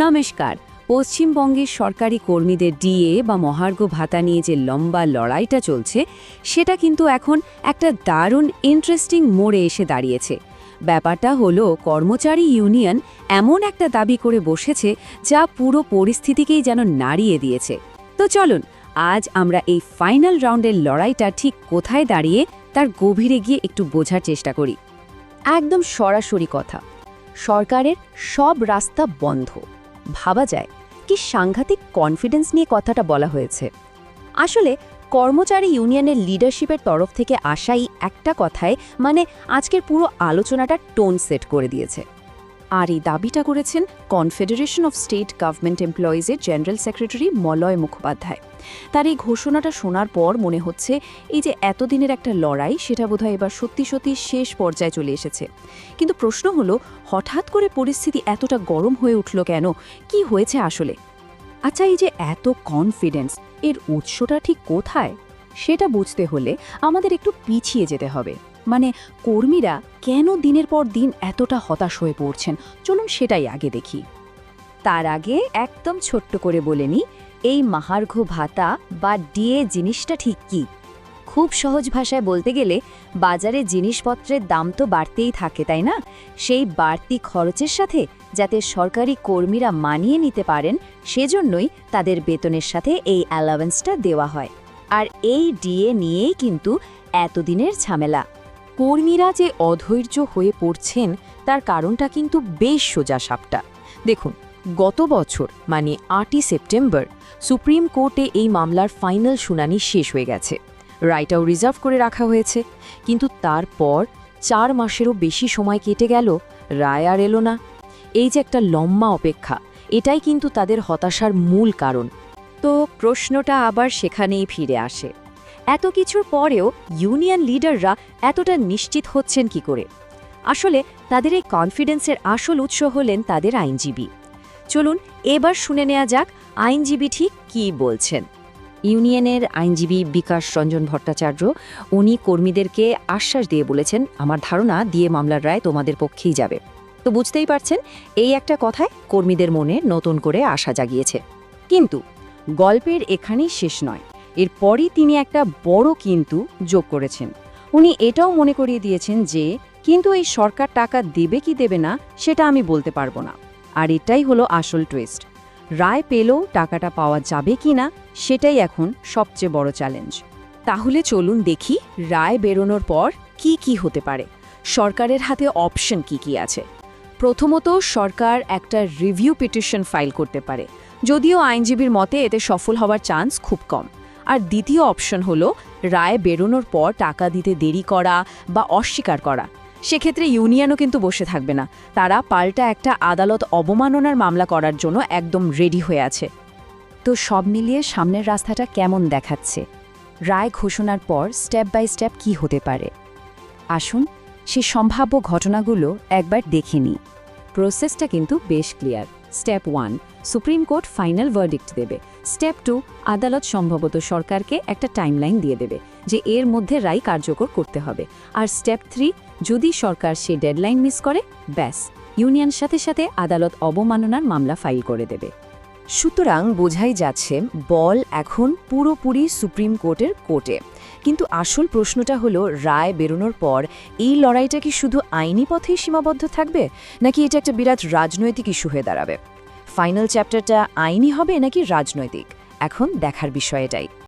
নমস্কার। পশ্চিমবঙ্গের সরকারি কর্মীদের ডিএ বা মহার্ঘ ভাতা নিয়ে যে লম্বা লড়াইটা চলছে, সেটা কিন্তু এখন একটা দারুণ ইন্টারেস্টিং মোড়ে এসে দাঁড়িয়েছে। ব্যাপারটা হলো, কর্মচারী ইউনিয়ন এমন একটা দাবি করে বসেছে, যা পুরো পরিস্থিতিকেই যেন নাড়িয়ে দিয়েছে। তো চলুন, আজ আমরা এই ফাইনাল রাউন্ডের লড়াইটা ঠিক কোথায় দাঁড়িয়ে, তার গভীরে গিয়ে একটু বোঝার চেষ্টা করি। একদম সরাসরি কথা, সরকারের সব রাস্তা বন্ধ। ভাবা যায় কি সাংঘাতিক কনফিডেন্স নিয়ে কথাটা বলা হয়েছে। আসলে কর্মচারী ইউনিয়নের লিডারশিপের তরফ থেকে আসাই একটা কথায় মানে আজকের পুরো আলোচনাটা টোন সেট করে দিয়েছে। আর এই দাবিটা করেছেন কনফেডারেশন অফ স্টেট গভর্নমেন্ট এমপ্লয়িজের জেনারেল সেক্রেটারি মলয় মুখোপাধ্যায়। তার এই ঘোষণাটা শোনার পর মনে হচ্ছে এই যে এতদিনের একটা লড়াই, সেটা বোধহয় এবার সত্যি সত্যি শেষ পর্যায়ে চলে এসেছে। কিন্তু প্রশ্ন হলো, হঠাৎ করে পরিস্থিতি এতটা গরম হয়ে উঠল কেন? কি হয়েছে আসলে? আচ্ছা এই যে এত কনফিডেন্স এর উৎসটা ঠিক কোথায়? সেটা বুঝতে হলে আমাদের একটু পিছিয়ে যেতে হবে। মানে কর্মীরা কেন দিনের পর দিন এতটা হতাশ হয়ে পড়ছেন? চলুন সেটাই আগে দেখি। তার আগে একদম ছোট্ট করে বলে নি এই মাহার্ঘ ভাতা বা ডিএ জিনিসটা ঠিক কি? খুব সহজ ভাষায় বলতে গেলে বাজারে জিনিসপত্রের দাম তো বাড়তেই থাকে, তাই না? সেই বাড়তি খরচের সাথে যাতে সরকারি কর্মীরা মানিয়ে নিতে পারেন, সেজন্যই তাদের বেতনের সাথে এই অ্যালাওয়েন্সটা দেওয়া হয়। আর এই ডিএ নিয়েই কিন্তু এতদিনের ঝামেলা। কর্মীরা যে অধৈর্য হয়ে পড়ছেন, তার কারণটা কিন্তু বেশ সোজা সাপটা। দেখুন, গত বছর মানে আটই সেপ্টেম্বর, সুপ্রিম কোর্টে এই মামলার ফাইনাল শুনানি শেষ হয়ে গেছে। রায়টাও রিজার্ভ করে রাখা হয়েছে। কিন্তু তারপর চার মাসেরও বেশি সময় কেটে গেল, রায় আর এলো না। এই যে একটা লম্বা অপেক্ষা, এটাই কিন্তু তাদের হতাশার মূল কারণ। তো প্রশ্নটা আবার সেখানেই ফিরে আসে। এত কিছুর পরেও ইউনিয়ন লিডাররা এতটা নিশ্চিত হচ্ছেন কি করে? আসলে তাদের এই কনফিডেন্সের আসল উৎস হলেন তাদের আইনজীবী। চলুন এবার শুনে নেওয়া যাক আইনজীবী ঠিক কী বলছেন। ইউনিয়নের আইনজীবী বিকাশ রঞ্জন ভট্টাচার্য, উনি কর্মীদেরকে আশ্বাস দিয়ে বলেছেন, আমার ধারণা দিয়ে মামলার রায় তোমাদের পক্ষেই যাবে। তো বুঝতেই পারছেন, এই একটা কথায় কর্মীদের মনে নতুন করে আশা জাগিয়েছে। কিন্তু গল্পের এখানেই শেষ নয়। এরপরই তিনি একটা বড় কিন্তু যোগ করেছেন। উনি এটাও মনে করিয়ে দিয়েছেন যে, কিন্তু এই সরকার টাকা দেবে কি দেবে না, সেটা আমি বলতে পারব না। আর এটাই হলো আসল টুইস্ট রায় পেলেও টাকাটা পাওয়া যাবে কি না, সেটাই এখন সবচেয়ে বড় চ্যালেঞ্জ তাহলে চলুন দেখি রায় বেরোনোর পর কি কি হতে পারে। সরকারের হাতে অপশন কি কি আছে? প্রথমত, সরকার একটা রিভিউ পিটিশন ফাইল করতে পারে। যদিও আইনজীবীর মতে এতে সফল হওয়ার চান্স খুব কম। আর দ্বিতীয় অপশন হলো রায় বেরোনোর পর টাকা দিতে দেরি করা বা অস্বীকার করা। সেক্ষেত্রে ইউনিয়নও কিন্তু বসে থাকবে না। তারা পাল্টা একটা আদালত অবমাননার মামলা করার জন্য একদম রেডি হয়ে আছে। তো সব মিলিয়ে সামনের রাস্তাটা কেমন দেখাচ্ছে? রায় ঘোষণার পর স্টেপ বাই স্টেপ কি হতে পারে? আসুন সে সম্ভাব্য ঘটনাগুলো একবার দেখে নিই। প্রসেসটা কিন্তু বেশ clear. Step one, supreme court final verdict দেবে। স্টেপ টু, আদালত সম্ভবত সরকারকে একটা টাইমলাইন দিয়ে দেবে যে এর মধ্যে রায় কার্যকর করতে হবে। আর স্টেপ থ্রি, যদি সরকার সে ডেডলাইন মিস করে, ব্যাস ইউনিয়ন সাথে সাথে আদালত অবমাননার মামলা ফাইল করে দেবে। সুতরাং বোঝাই যাচ্ছে, বল এখন পুরোপুরি সুপ্রিম কোর্টের কোর্টে। কিন্তু আসল প্রশ্নটা হলো, রায় বেরোনোর পর এই লড়াইটা কি শুধু আইনি পথেই সীমাবদ্ধ থাকবে, নাকি এটা একটা বিরাট রাজনৈতিক ইস্যু হয়ে দাঁড়াবে? ফাইনাল চ্যাপ্টারটা আইনি হবে নাকি রাজনৈতিক? এখন দেখার বিষয় এটাই।